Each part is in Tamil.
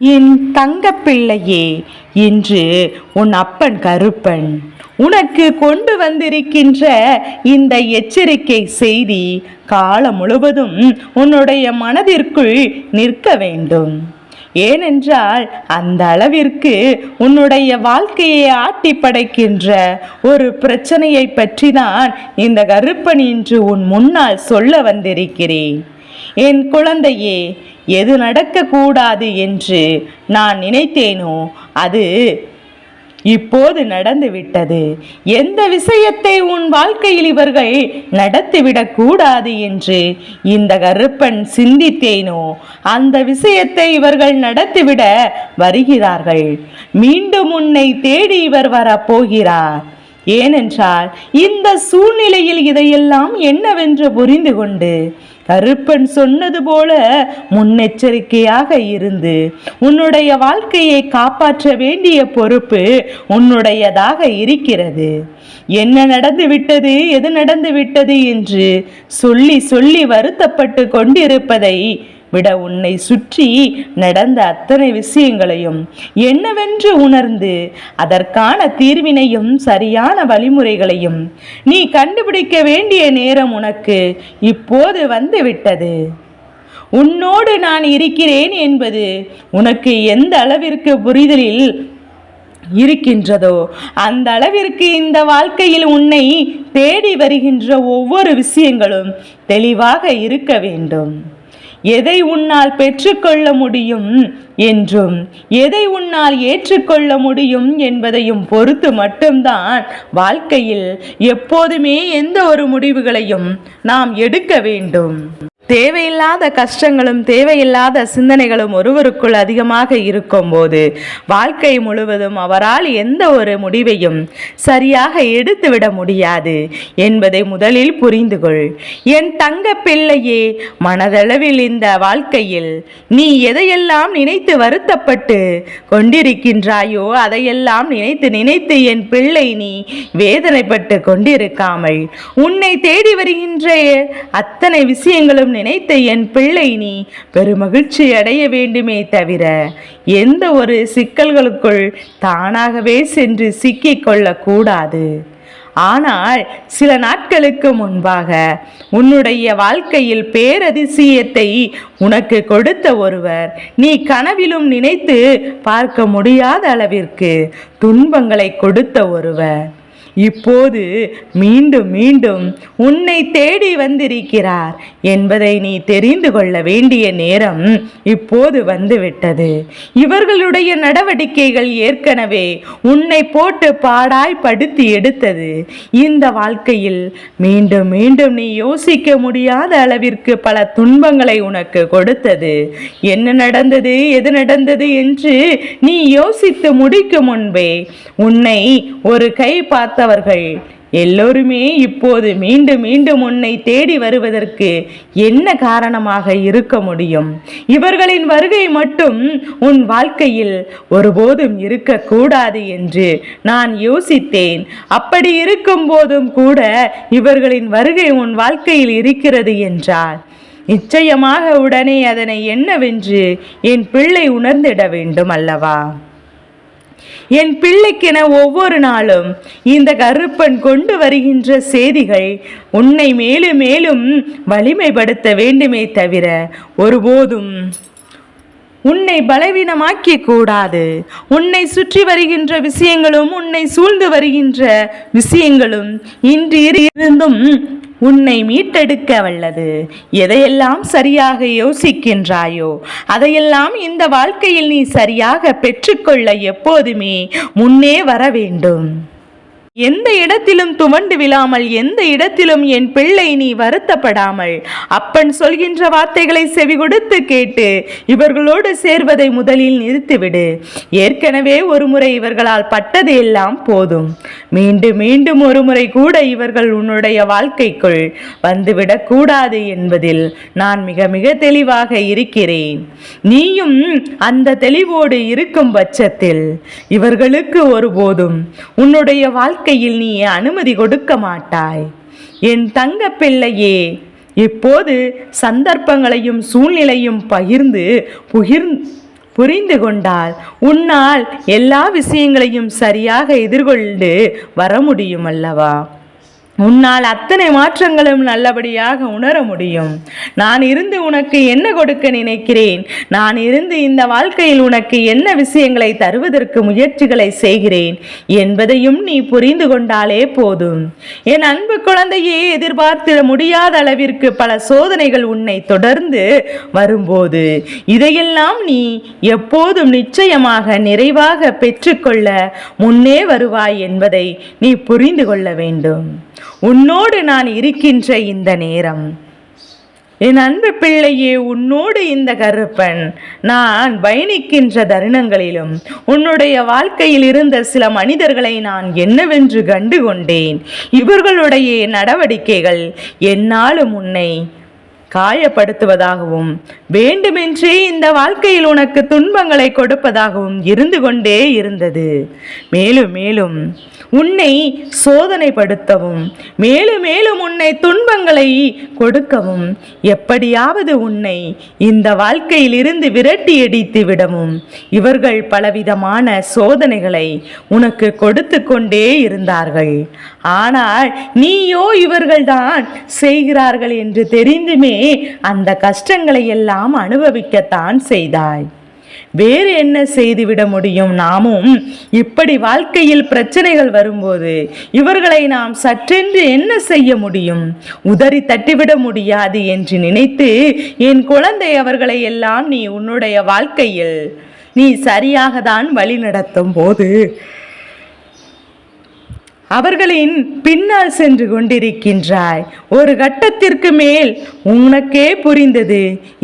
என் தங்கப்பிள்ளையே இன்று உன் அப்பன் கருப்பன். உனக்கு கொண்டு வந்திருக்கின்ற இந்த எச்சரிக்கை செய்தி காலம் முழுவதும் உன்னுடைய மனதிற்குள் நிற்க வேண்டும். ஏனென்றால் அந்த அளவிற்கு உன்னுடைய வாழ்க்கையை ஆட்டி படைக்கின்ற ஒரு பிரச்சனையை பற்றி தான் இந்த கருப்பன் இன்று உன் முன்னால் சொல்ல வந்திருக்கிறேன். என் குழந்தையே எது நடக்கக்கூடாது என்று நான் நினைத்தேனோ அது இப்போது நடந்துவிட்டது. எந்த விஷயத்தை உன் வாழ்க்கையில் இவர்கள் நடத்திவிடக்கூடாது என்று இந்த கருப்பன் சிந்தித்தேனோ அந்த விஷயத்தை இவர்கள் நடத்திவிட வருகிறார்கள். மீண்டும் உன்னை தேடி இவர் வரப்போகிறார். ஏனென்றால் இந்த சூழ்நிலையில் இதையெல்லாம் என்னவென்று புரிந்து கொண்டு கருப்பன் சொன்னது போல முன்னெச்சரிக்கையாக இருந்து உன்னுடைய வாழ்க்கையை காப்பாற்ற வேண்டிய பொறுப்பு உன்னுடையதாக இருக்கிறது. என்ன நடந்து விட்டது எது நடந்து விட்டது என்று சொல்லி சொல்லி வருத்தப்பட்டு கொண்டிருப்பதை விட உன்னை சுற்றி நடந்த அத்தனை விஷயங்களையும் என்னவென்று உணர்ந்து அதற்கான தீர்வினையும் சரியான வழிமுறைகளையும் நீ கண்டுபிடிக்க வேண்டிய நேரம் உனக்கு இப்போது வந்துவிட்டது. உன்னோடு நான் இருக்கிறேன் என்பது உனக்கு எந்த அளவிற்கு புரிதலில் இருக்கின்றதோ அந்த அளவிற்கு இந்த வாழ்க்கையில் உன்னை தேடி வருகின்ற ஒவ்வொரு விஷயங்களும் தெளிவாக இருக்க வேண்டும். எதை உன்னால் பெற்றுக்கொள்ள முடியும் என்றும் எதை உன்னால் ஏற்றுக்கொள்ள முடியும் என்பதையும் பொறுத்து மட்டும்தான் வாழ்க்கையில் எப்போதுமே எந்த ஒரு முடிவுகளையும் நாம் எடுக்க வேண்டும். தேவையில்லாத கஷ்டங்களும் தேவையில்லாத சிந்தனைகளும் ஒருவருக்குள் அதிகமாக இருக்கும்போது வாழ்க்கை முழுவதும் அவரால் எந்த ஒரு முடிவையும் சரியாக எடுத்துவிட முடியாது என்பதை முதலில் புரிந்து கொள் என் தங்க பிள்ளையே மனதளவில் இந்த வாழ்க்கையில் நீ எதையெல்லாம் நினைத்து வருத்தப்பட்டு கொண்டிருக்கின்றாயோ அதையெல்லாம் நினைத்து நினைத்து என் பிள்ளை நீ வேதனைப்பட்டு கொண்டிருக்காமல் உன்னை தேடி வருகின்ற அத்தனை விஷயங்களும் நினைத்த என் பிள்ளை நீ பெருமகிழ்ச்சி அடைய வேண்டுமே தவிர எந்த ஒரு சிக்கல்களுக்குள் தானாகவே சென்று சிக்கிக் கொள்ளக்கூடாது. ஆனால் சில நாட்களுக்கு முன்பாக உன்னுடைய வாழ்க்கையில் பேரதிசயத்தை உனக்கு கொடுத்த ஒருவர் நீ கனவிலும் நினைத்து பார்க்க முடியாத அளவிற்கு துன்பங்களை கொடுத்த ஒருவர். இப்போது மீண்டும் மீண்டும் உன்னை தேடி வந்திருக்கிறார் என்பதை நீ தெரிந்து கொள்ள வேண்டிய நேரம் இப்போது வந்துவிட்டது. இவர்களுடைய நடவடிக்கைகள் ஏற்கனவே உன்னை போட்டு பாடாய் படுத்தி எடுத்தது. இந்த வாழ்க்கையில் மீண்டும் மீண்டும் நீ யோசிக்க முடியாத அளவிற்கு பல துன்பங்களை உனக்கு கொடுத்தது. என்ன நடந்தது எது நடந்தது என்று நீ யோசித்து முடிக்கும் முன்பே உன்னை ஒரு கை பார்த்தவர்கள் எல்லோருமே இப்போது மீண்டும் மீண்டும் உன்னை தேடி வருவதற்கு என்ன காரணமாக இருக்க முடியும்? இவர்களின் வருகை மட்டும் உன் வாழ்க்கையில் ஒருபோதும் இருக்கக்கூடாது என்று நான் யோசித்தேன். அப்படி இருக்கும் போதும் கூட இவர்களின் வருகை உன் வாழ்க்கையில் இருக்கிறது என்றால் நிச்சயமாக உடனே அதனை என்னவென்று என் பிள்ளை உணர்ந்திட வேண்டும் அல்லவா? என் பிள்ளைக்கென ஒவ்வொரு நாளும் இந்த கருப்பன் கொண்டு வருகின்ற செய்திகள் உன்னை மேலும் மேலும் வலிமைப்படுத்த வேண்டுமே தவிர ஒருபோதும் உன்னை பலவீனமாக்கி கூடாது. உன்னை சுற்றி வருகின்ற விஷயங்களும் உன்னை சூழ்ந்து வருகின்ற விஷயங்களும் இன்று இருந்தும் உன்னை மீட்டெடுக்க வல்லது. எதையெல்லாம் சரியாக யோசிக்கின்றாயோ அதையெல்லாம் இந்த வாழ்க்கையில் நீ சரியாக பெற்றுக்கொள்ள எப்போதுமே முன்னே வர வேண்டும். எந்த இடத்திலும் துவண்டு விழாமல் எந்த இடத்திலும் என் பிள்ளை நீ வருத்தப்படாமல் அப்பன் சொல்கின்ற வார்த்தைகளை செவி கொடுத்து கேட்டு இவர்களோடு சேர்வதை முதலில் நிறுத்திவிடு. ஏற்கனவே ஒரு முறை இவர்களால் பட்டது எல்லாம் போதும். மீண்டும் மீண்டும் ஒரு முறை கூட இவர்கள் உன்னுடைய வாழ்க்கைக்குள் வந்துவிடக் கூடாது என்பதில் நான் மிக மிக தெளிவாக இருக்கிறேன். நீயும் அந்த தெளிவோடு இருக்கும் பட்சத்தில் இவர்களுக்கு ஒருபோதும் உன்னுடைய வாழ்க்கை வாழ்க்கையில் நீ அனுமதி கொடுக்க மாட்டாய். என் தங்க பிள்ளையே இப்போது சந்தர்ப்பங்களையும் சூழ்நிலையும் பகிர்ந்து புகிர் புரிந்து கொண்டால் உன்னால் எல்லா விஷயங்களையும் சரியாக எதிர்கொண்டு வர முடியும் அல்லவா? உன்னால் அத்தனை மாற்றங்களும் நல்லபடியாக உணர முடியும். நான் இருந்து உனக்கு என்ன கொடுக்க நினைக்கிறேன்? நான் இருந்து இந்த வாழ்க்கையில் உனக்கு என்ன விஷயங்களை தருவதற்கு முயற்சிகளை செய்கிறேன்? என்பதையும் நீ புரிந்து கொண்டாலே போதும். என் அன்பு குழந்தையே எதிர்பார்த்திட முடியாத அளவிற்கு பல சோதனைகள் உன்னை தொடர்ந்து வரும்போது இதையெல்லாம் நீ எப்போதும் நிச்சயமாக நிறைவாக பெற்றுக்கொள்ள முன்னே வருவாய் என்பதை நீ புரிந்து கொள்ள வேண்டும். உன்னோடு நான் இருக்கின்ற இந்த நேரம். என் அன்பு பிள்ளையே உன்னோடு இந்த கருப்பன். நான் பயணிக்கின்ற தருணங்களிலும் உன்னுடைய வாழ்க்கையில் இருந்த சில மனிதர்களை நான் என்னவென்று கண்டு கொண்டேன் இவர்களுடைய நடவடிக்கைகள் என்னாலும் உன்னை காயப்படுத்துவதாகவும் வேண்டுமென்றே இந்த வாழ்க்கையில் உனக்கு துன்பங்களை கொடுப்பதாகவும் இருந்து கொண்டே இருந்தது. மேலும் மேலும் உன்னை சோதனைப்படுத்தவும் மேலும் மேலும் உன்னை துன்பங்களை கொடுக்கவும் எப்படியாவது உன்னை இந்த வாழ்க்கையில் இருந்து விரட்டி அடித்து விடவும் இவர்கள் பலவிதமான சோதனைகளை உனக்கு கொடுத்து கொண்டே இருந்தார்கள். ஆனால் நீயோ இவர்கள்தான் செய்கிறார்கள் என்று தெரிந்துமே அந்த கஷ்டங்களை எல்லாம் அனுபவிக்கத்தான் செய்தாய். வேறு என்ன செய்துவிட முடியும்? நாமும் இப்படி வாழ்க்கையில் பிரச்சனைகள் வரும்போது இவர்களை நாம் சற்றென்று என்ன செய்ய முடியும்? உதறி தட்டிவிட முடியாது என்று நினைத்து என் குழந்தை அவர்களை எல்லாம் நீ உன்னுடைய வாழ்க்கையில் நீ சரியாக தான் வழி நடத்தும் போது அவர்களின் பின்னால் சென்று கொண்டிருக்கின்றாய். ஒரு கட்டத்திற்கு மேல் உனக்கே புரிந்தது.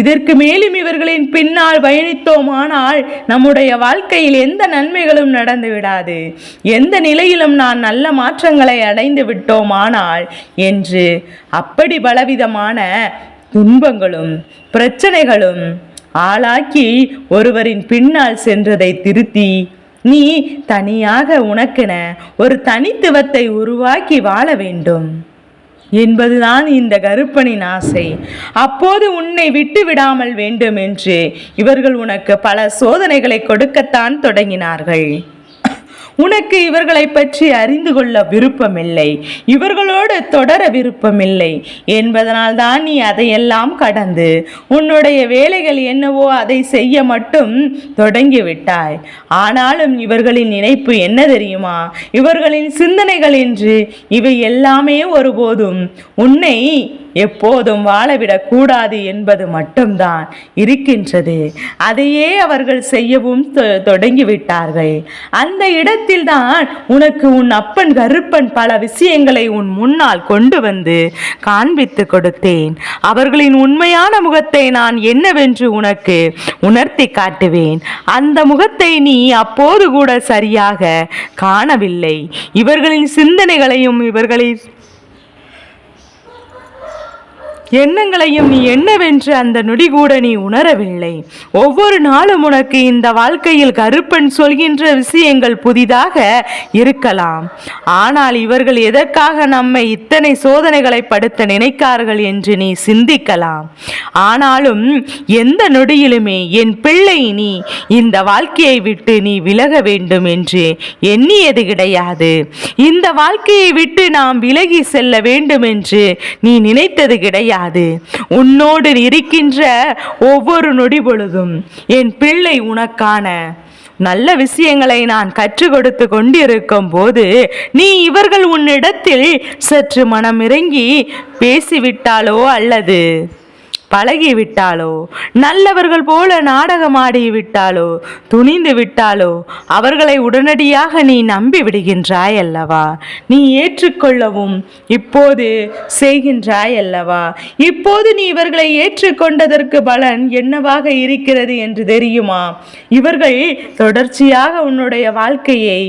இதற்கு மேலும் இவர்களின் பின்னால் பயணித்தோமானால் நம்முடைய வாழ்க்கையில் எந்த நன்மைகளும் நடந்து விடாது. எந்த நிலையிலும் நான் நல்ல மாற்றங்களை அடைந்து விட்டோமானால் என்று அப்படி பலவிதமான துன்பங்களும் பிரச்சனைகளும் ஆளாக்கி ஒருவரின் பின்னால் சென்றதை திருத்தி நீ தனியாக உனக்கென ஒரு தனித்துவத்தை உருவாக்கி வாழ வேண்டும். என்பதுதான் இந்த கருப்பனின் ஆசை. அப்போது உன்னை விட்டு விடாமல் வேண்டும் என்று இவர்கள் உனக்கு பல சோதனைகளை கொடுக்கத்தான் தொடங்கினார்கள். உனக்கு இவர்களை பற்றி அறிந்து கொள்ள விருப்பமில்லை. இவர்களோடு தொடர விருப்பமில்லை. என்பதனால் தான் நீ அதையெல்லாம் கடந்து உன்னுடைய வேலைகள் என்னவோ அதை செய்ய மட்டும் தொடங்கிவிட்டாய். ஆனாலும் இவர்களின் நினைப்பு என்ன தெரியுமா? இவர்களின் சிந்தனைகள் என்று இவை எல்லாமே ஒருபோதும் உன்னை எப்போதும் வாழவிடக் கூடாது என்பது மட்டும்தான் இருக்கின்றது. அதையே அவர்கள் செய்யவும் தொ- தொடங்கிவிட்டார்கள். அந்த இடத்தில்தான் உனக்கு உன் அப்பன் கருப்பன் பல விஷயங்களை உன் முன்னால் கொண்டு வந்து காண்பித்து கொடுத்தேன். அவர்களின் உண்மையான முகத்தை நான் என்னவென்று உனக்கு உணர்த்தி காட்டுவேன். அந்த முகத்தை நீ அப்போது கூட சரியாக காணவில்லை. இவர்களின் சிந்தனைகளையும் இவர்களின் எண்ணங்களையும் நீ என்னவென்று அந்த நொடி கூட நீ உணரவில்லை. ஒவ்வொரு நாளும் உனக்கு இந்த வாழ்க்கையில் கருப்பன் சொல்கின்ற விஷயங்கள் புதிதாக இருக்கலாம். ஆனால் இவர்கள் எதற்காக நம்மை இத்தனை சோதனைகளை படுத்த நினைக்கார்கள் என்று நீ சிந்திக்கலாம். ஆனாலும் எந்த நொடியிலுமே என் பிள்ளை நீ இந்த வாழ்க்கையை விட்டு நீ விலக வேண்டும் என்று எண்ணியது கிடையாது. இந்த வாழ்க்கையை விட்டு நாம் விலகி செல்ல வேண்டும் என்று நீ நினைத்தது கிடையாது. உன்னோடு இருக்கின்ற ஒவ்வொரு நொடி பொழுதும் என் பிள்ளை உனக்கான நல்ல விஷயங்களை நான் கற்றுக் கொடுத்து கொண்டிருக்கும் போது நீ இவர்கள் உன்னிடத்தில் சற்று மனமிறங்கி பேசிவிட்டாலோ அல்லது பழகிவிட்டாலோ நல்லவர்கள் போல நாடகமாடி விட்டாலோ துணிந்து விட்டாலோ அவர்களை உடனடியாக நீ நம்பி விடுகின்றாய் அல்லவா நீ ஏற்றுக்கொள்ளவும் இப்போது செய்கின்றாய் அல்லவா இப்போது நீ இவர்களை ஏற்றுக்கொண்டதற்கு பலன் என்னவாக இருக்கிறது என்று தெரியுமா? இவர்கள் தொடர்ச்சியாக உன்னுடைய வாழ்க்கையை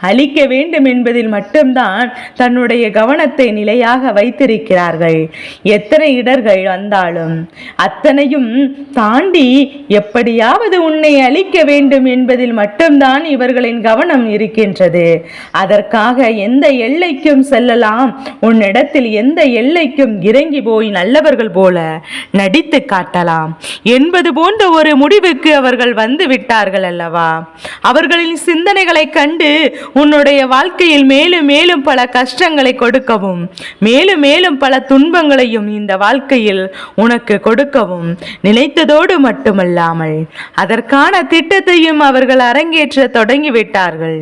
அழிக்க வேண்டும் என்பதில் மட்டும்தான் தன்னுடைய கவனத்தை நிலையாக வைத்திருக்கிறார்கள். எத்தனை இடர்கள் வந்தாலும் அத்தனையும் தாண்டி எப்படியாவது உன்னை அழிக்க வேண்டும் என்பதில் மட்டும்தான் இவர்களின் கவனம் இருக்கின்றது. அதற்காக எந்த எல்லைக்கும் செல்லலாம். உன்னிடத்தில் எந்த எல்லைக்கும் இறங்கி போய் நல்லவர்கள் போல நடித்து காட்டலாம். என்பது போன்ற ஒரு முடிவுக்கு அவர்கள் வந்து விட்டார்கள் அல்லவா? அவர்களின் சிந்தனைகளை கண்டு உன்னுடைய வாழ்க்கையில் மேலும் மேலும் பல கஷ்டங்களை கொடுக்கவும் மேலும் மேலும் பல துன்பங்களையும் இந்த வாழ்க்கையில் உனக்கு கொடுக்கவும் நினைத்ததோடு மட்டுமல்லாமல் அதற்கான திட்டத்தையும் அவர்கள் அரங்கேற்ற தொடங்கிவிட்டார்கள்.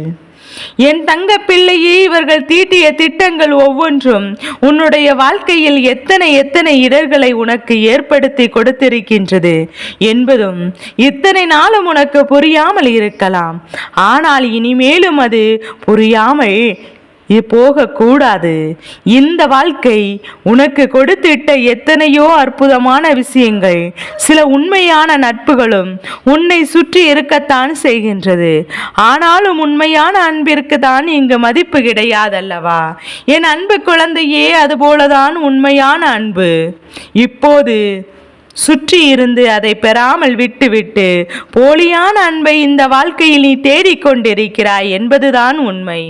என் தங்க பிள்ளையே இவர்கள் தீட்டிய திட்டங்கள் ஒவ்வொன்றும் உன்னுடைய வாழ்க்கையில் எத்தனை எத்தனை இடர்களை உனக்கு ஏற்படுத்தி கொடுத்திருக்கின்றது என்பதும் இத்தனை நாளும் உனக்கு புரியாமல் இருக்கலாம். ஆனால் இனிமேலும் அது புரியாமல் போகக்கூடாது. இந்த வாழ்க்கை உனக்கு கொடுத்திட்ட எத்தனையோ அற்புதமான விஷயங்கள் சில உண்மையான நட்புகளும் உன்னை சுற்றி இருக்கத்தான் செய்கின்றது. ஆனாலும் உண்மையான அன்பிற்கு தான் இங்கு மதிப்பு கிடையாதல்லவா? என் அன்பு குழந்தையே அதுபோலதான் உண்மையான அன்பு. இப்போது சுற்றி இருந்து அதை பெறாமல் விட்டுவிட்டு போலியான அன்பை இந்த வாழ்க்கையில் நீ தேடிக்கொண்டிருக்கிறாய் என்பதுதான் உண்மை.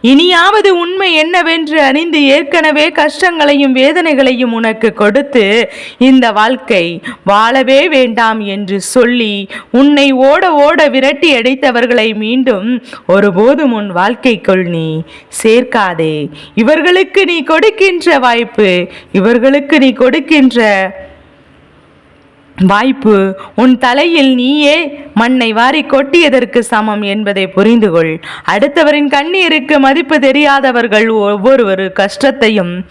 இனியாவது உண்மை என்னவென்று அறிந்து ஏற்கனவே கஷ்டங்களையும் வேதனைகளையும் உனக்கு கொடுத்து இந்த வாழ்க்கை வாழவே வேண்டாம் என்று சொல்லி உன்னை ஓட ஓட விரட்டி அடைத்தவர்களை மீண்டும் ஒருபோதும் உன் வாழ்க்கைக்குள் நீ சேர்க்காதே. இவர்களுக்கு நீ கொடுக்கின்ற வாய்ப்பு இவர்களுக்கு நீ கொடுக்கின்ற வாய்ப்பு உன் தலையில் நீயே மண்ணை வாரி கொட்டியதற்கு சமம் என்பதை புரிந்து கொள் அடுத்தவரின் கண்ணீருக்கு மதிப்பு தெரியாதவர்கள் ஒவ்வொருவரு கஷ்டத்தையும்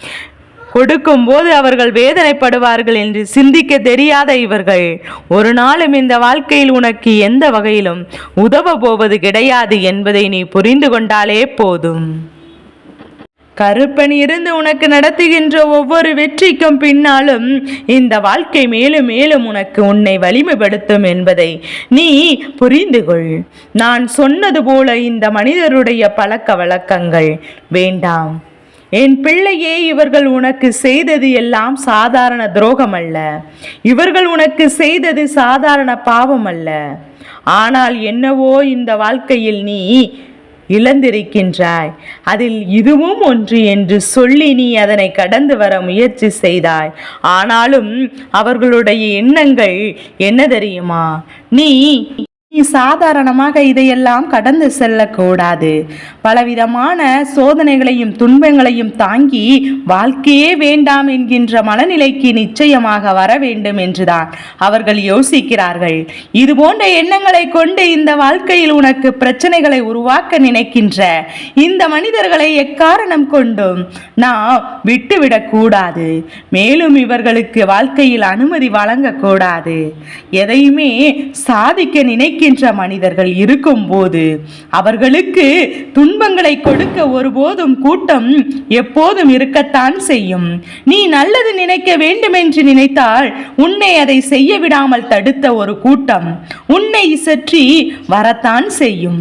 கொடுக்கும்போது அவர்கள் வேதனைப்படுவார்கள் என்று சிந்திக்க தெரியாத இவர்கள். ஒரு நாளும் இந்த வாழ்க்கையில் உனக்கு எந்த வகையிலும் உதவ போவது கிடையாது என்பதை நீ புரிந்து கொண்டாலே போதும். கருப்பன் இருந்து உனக்கு நடத்துகின்ற ஒவ்வொரு வெற்றிக்கும் பின்னாலும் இந்த வாழ்க்கை மேலும் மேலும் உனக்கு உன்னை வலிமைப்படுத்தும் என்பதை நீ புரிந்து கொள். நான் சொன்னது போல இந்த மனிதருடைய பழக்க வழக்கங்கள் வேண்டாம். என் பிள்ளையே இவர்கள் உனக்கு செய்தது எல்லாம் சாதாரண துரோகம் அல்ல இவர்கள் உனக்கு செய்தது சாதாரண பாவம் அல்ல ஆனால் என்னவோ இந்த வாழ்க்கையில் நீ இழந்திருக்கின்றாய். அதில் இதுவும் ஒன்று என்று சொல்லி நீ அதனை கடந்து வர முயற்சி செய்தாய். ஆனாலும் அவர்களுடைய எண்ணங்கள் என்ன தெரியுமா? நீ நீ சாதாரணமாக இதையெல்லாம் கடந்து செல்லக்கூடாது. பலவிதமான சோதனைகளையும் துன்பங்களையும் தாங்கி வாழ்க்கையே வேண்டாம் என்கின்ற மனநிலைக்கு நிச்சயமாக வர வேண்டும் என்றுதான் அவர்கள் யோசிக்கிறார்கள். இது போன்ற எண்ணங்களை கொண்டு இந்த வாழ்க்கையில் உனக்கு பிரச்சனைகளை உருவாக்க நினைக்கின்ற இந்த மனிதர்களை எக்காரணம் கொண்டும் நாம் விட்டுவிடக்கூடாது மேலும் இவர்களுக்கு வாழ்க்கையில் அனுமதி வழங்கக்கூடாது எதையுமே சாதிக்க நினைக்கின்ற மனிதர்கள் இருக்கும்போது அவர்களுக்கு துன்பங்களை கொடுக்க ஒருபோதும் கூட்டம் எப்போதும் இருக்கத்தான் செய்யும். நீ நல்லது நினைக்க வேண்டும் என்று நினைத்தால் உன்னை அதை செய்ய விடாமல் தடுத்த ஒரு கூட்டம் உன்னை சற்றி வரத்தான் செய்யும்.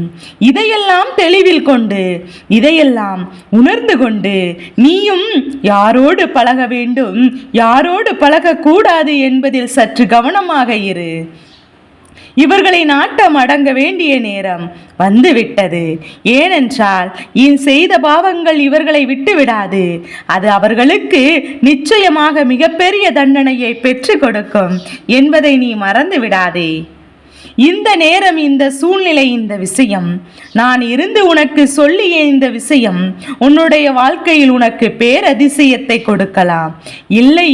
இதையெல்லாம் தெளிவில் கொண்டு இதையெல்லாம் உணர்ந்து கொண்டு நீயும் யாரோடு பழக வேண்டும் யாரோடு பழகக்கூடாது என்பதில் சற்று கவனமாக இரு. இவர்களை நாட்டம் அடங்க வேண்டிய நேரம் வந்துவிட்டது. ஏனென்றால் இன் செய்த பாவங்கள் இவர்களை விட்டுவிடாது. அது அவர்களுக்கு நிச்சயமாக மிகப்பெரிய தண்டனையை பெற்றுக் கொடுக்கும் என்பதை நீ மறந்து விடாதே இந்த நேரம் இந்த சூழ்நிலை இந்த விஷயம். நான் இருந்து உனக்கு சொல்லிய இந்த விஷயம் உன்னுடைய வாழ்க்கையில் உனக்கு பேரதிசயத்தை கொடுக்கலாம். இல்லை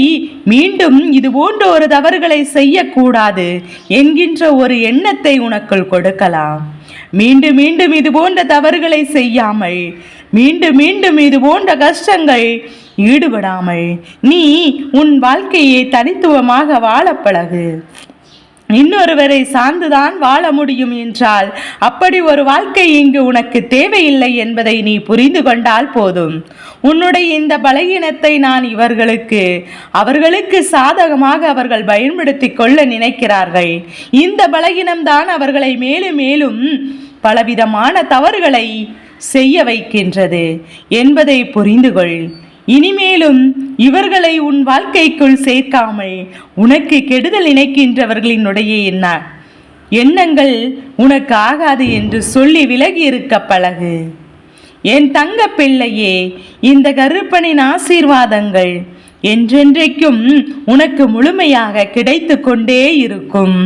மீண்டும் இது போன்ற ஒரு தவறுகளை செய்யக்கூடாது என்கின்ற ஒரு எண்ணத்தை உனக்குள் கொடுக்கலாம். மீண்டும் மீண்டும் இது போன்ற தவறுகளை செய்யாமல் மீண்டும் மீண்டும் இது போன்ற கஷ்டங்கள் ஈடுபடாமல் நீ உன் வாழ்க்கையை தனித்துவமாக வாழப்பழகு. இன்னொருவரை சார்ந்துதான் வாழ முடியும் என்றால் அப்படி ஒரு வாழ்க்கை இங்கு உனக்கு தேவையில்லை என்பதை நீ புரிந்து கொண்டால் போதும். உன்னுடைய இந்த பலகீனத்தை நான் இவர்களுக்கு அவர்களுக்கு சாதகமாக அவர்கள் பயன்படுத்தி கொள்ள நினைக்கிறார்கள். இந்த பலகீனம்தான் அவர்களை மேலும் மேலும் பலவிதமான தவறுகளை செய்ய வைக்கின்றது என்பதை புரிந்துகொள் இனிமேலும் இவர்களை உன் வாழ்க்கைக்குள் சேர்க்காமல் உனக்கு கெடுதல் நினைக்கின்றவர்களினுடைய என்ன? எண்ணங்கள் உனக்கு ஆகாது என்று சொல்லி விலகி இருக்க பழகு. என் தங்க பிள்ளையே இந்த கருப்பனின் ஆசீர்வாதங்கள் என்றென்றைக்கும் உனக்கு முழுமையாக கிடைத்து கொண்டே இருக்கும்.